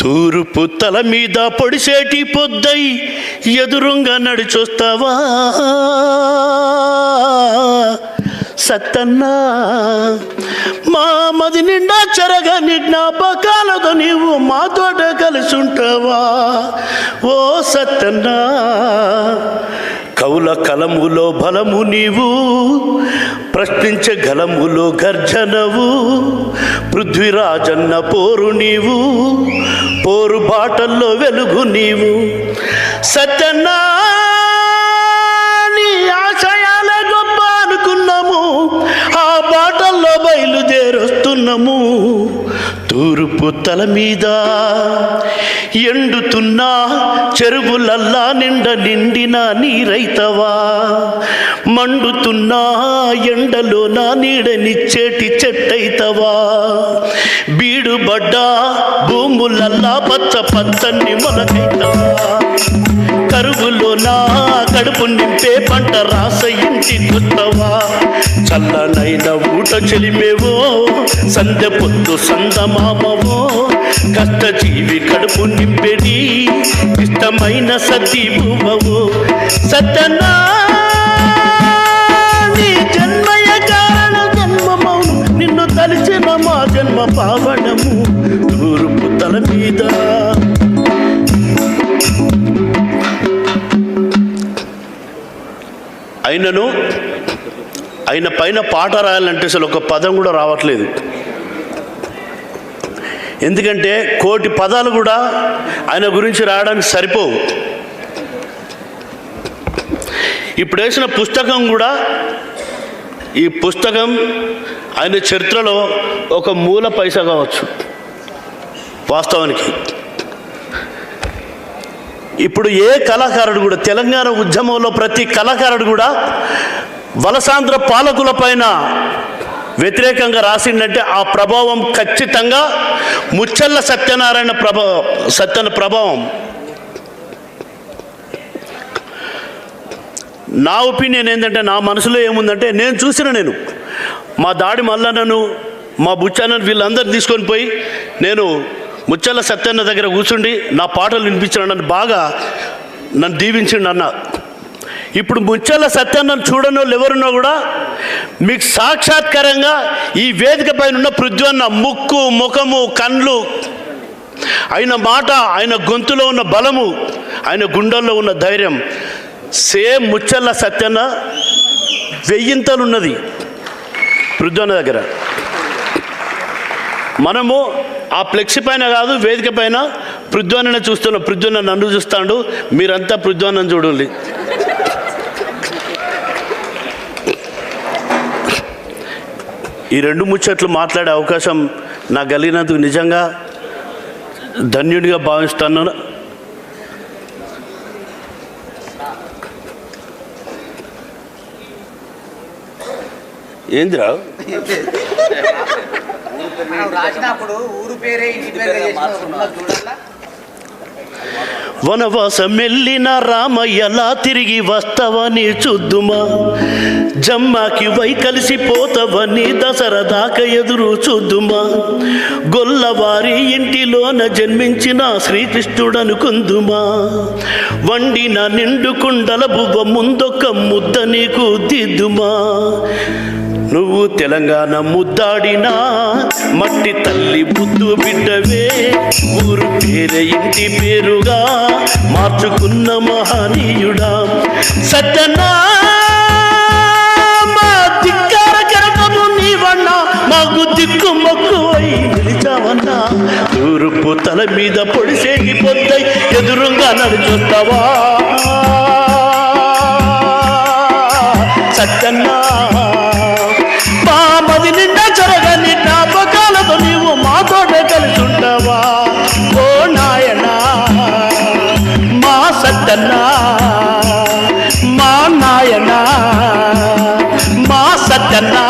తూర్పు తల మీద పొడిసేటి పొద్దై ఎదురుంగా నడిచొస్తావా? సత్తన్నా మా మది నిండా చెరగని జ్ఞాపకాలతో నీవు మాతోట కలిసి ఉంటావా ఓ సత్తన్నా కవుల కలములో బలము నీవు ప్రశ్నించే గలములో గర్జనవు పృథ్వీరాజన్న పోరు నీవు పోరు బాటల్లో వెలుగు నీవు. సత్యన్నా నీ ఆశయాలే గొప్ప అనుకున్నాము ఆ బాటల్లో బయలుదేరొస్తున్నాము. తూర్పు తల మీద ఎండుతున్నా చెరువులల్లా నిండ నిండిన నీరైతవా? మండుతున్నా ఎండలో నా నీడనిచ్చేటి చెట్టైతవా? బీడుబడ్డా భూములల్లా పచ్చ పచ్చని మొలకైతవా? కరువులో నా కడుపు నింపే పంట రాస కొత్తవా చల్లనైన ఊట చెలిమేవో సంధ్య పొత్తు సందమామవో కష్టజీవి కడుపు నింపేది ఇష్టమైన సతీ భూమవో. సతనా నీ జన్మయ కారణ జన్మమౌను నిన్ను తలిచిన మా జన్మ పావనము. తూర్పు తల మీద అయినను ఆయన పైన పాట రాయాలంటే అసలు ఒక పదం కూడా రావట్లేదు. ఎందుకంటే కోటి పదాలు కూడా ఆయన గురించి రాయడానికి సరిపోవు. ఇప్పుడు వేసిన పుస్తకం కూడా ఈ పుస్తకం ఆయన చరిత్రలో ఒక మూల పైసా కావచ్చు వాస్తవానికి. ఇప్పుడు ఏ కళాకారుడు కూడా తెలంగాణ ఉద్యమంలో ప్రతి కళాకారుడు కూడా వలసాంధ్ర పాలకుల పైన వ్యతిరేకంగా రాసిందంటే ఆ ప్రభావం ఖచ్చితంగా ముచ్చల్ల సత్యనారాయణ ప్రభా సత్యన ప్రభావం. నా ఒపీనియన్ ఏంటంటే నా మనసులో ఏముందంటే నేను చూసిన నేను. మా దాడి మల్లన్నను మా బుచ్చన్నను వీళ్ళందరూ తీసుకొని పోయి నేను ముచ్చల్ల సత్యన్న దగ్గర కూర్చుండి నా పాటలు వినిపించిన నన్ను బాగా నన్ను దీవించిండు అన్న. ఇప్పుడు ముచ్చల్ల సత్యన్నను చూడని వాళ్ళు ఎవరున్నా కూడా మీకు సాక్షాత్కారంగా ఈ వేదిక పైన ఉన్న పృథ్వన్న ముక్కు ముఖము కండ్లు ఆయన మాట ఆయన గొంతులో ఉన్న బలము ఆయన గుండెల్లో ఉన్న ధైర్యం సేమ్ ముచ్చల్ల సత్యన్న వెయ్యింతలున్నది పృథ్వన్న దగ్గర. మనము ఆ ఫ్లెక్సీ పైన కాదు వేదిక పైన పృథ్వన్ననే చూస్తున్నాం పృథ్వన్న నన్ను చూస్తాడు మీరంతా పృథ్వన్నను చూడండి. ఈ రెండు ముచ్చట్లు మాట్లాడే అవకాశం నాకు కలిగినందుకు నిజంగా ధన్యుడిగా భావిస్తాను. ఏంద్రా? రాసినప్పుడు ఊరు పేరే ఇంటి పేరే చేసిన. చూడాలా? వనవాసం వెళ్ళిన రామయ్యలా తిరిగి వస్తావని చూద్దుమా? జమ్మాకి వై కలిసిపోతావని దసరా దాకా ఎదురు చూద్దుమా? గొల్లవారి ఇంటిలోన జన్మించిన శ్రీకృష్ణుడనుకుందుమా? వండిన నిండు కుండల బువ్వ ముందొక్క ముద్ద నీకు దిద్దుమా? నువ్వు తెలంగాణ ముద్దాడినా మట్టి తల్లి బుద్ధు బిడ్డవే. ఊరు పేరే ఇంటి పేరుగా మార్చుకున్న మహనీయుడా. సత్యనా మా నీవన్నా దిక్కు నిలిచావన్నా. తూర్పు తల మీద పొడిసేగి పొద్దై ఎదురుగా నడుచుస్తావా సత్తన్నా మా నాయనా మా సత్తన్నా